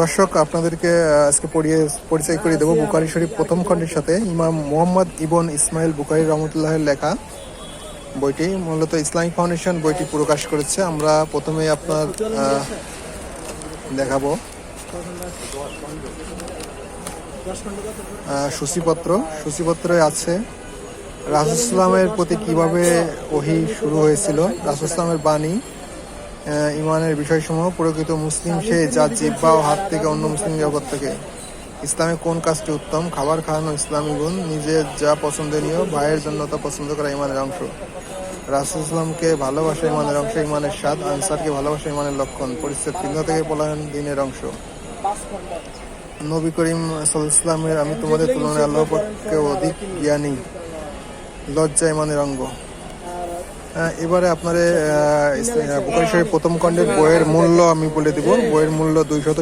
দর্শক, আপনাদেরকে আজকে পড়িয়ে, পরিচয় করে দেবো বুকারি শরীফ প্রথম খণ্ডের সাথে। ইমাম মোহাম্মদ ইবন ইসমাইল বুকারি রহমতুল্লাহের লেখা বইটি। মূলত ইসলামিক ফাউন্ডেশন বইটি প্রকাশ করেছে। আমরা প্রথমে আপনার দেখাবো। সূচিপত্র। সূচিপত্রে আছে রাসুসলামের প্রতি কীভাবে ওহি শুরু হয়েছিল রাসুসলামের বাণী। ইমানের বিষয়সমূহ, প্রকৃত মুসলিম সে যা জিব্বা ও হাত থেকে অন্য মুসলিম জগৎ থেকে। ইসলামে কোন কাজটি উত্তম? খাবার খাওয়ানো ইসলামী গুণ নিজের যা পছন্দনীয়, ভাইয়ের জন্য তা পছন্দ করা ইমানের অংশ। রাসুল ইসলামকে ভালোবাসা ইমানের অংশ, ইমানের স্বাদ, আনসারকে ভালোবাসা ইমানের লক্ষণ, পরিচ্ছেদ চিহ্ন থেকে পলায়ন দিনের অংশ। নবী করিম সাল্লামের আমি তোমাদের তুলনায় আল্লাহ পক্ষে অধিক জ্ঞানী, লজ্জা ইমানের অঙ্গ। এবারে আপনারে প্রথম খণ্ডের বইয়ের মূল্য আমি বলে দিব। বইয়ের মূল্য দুইশত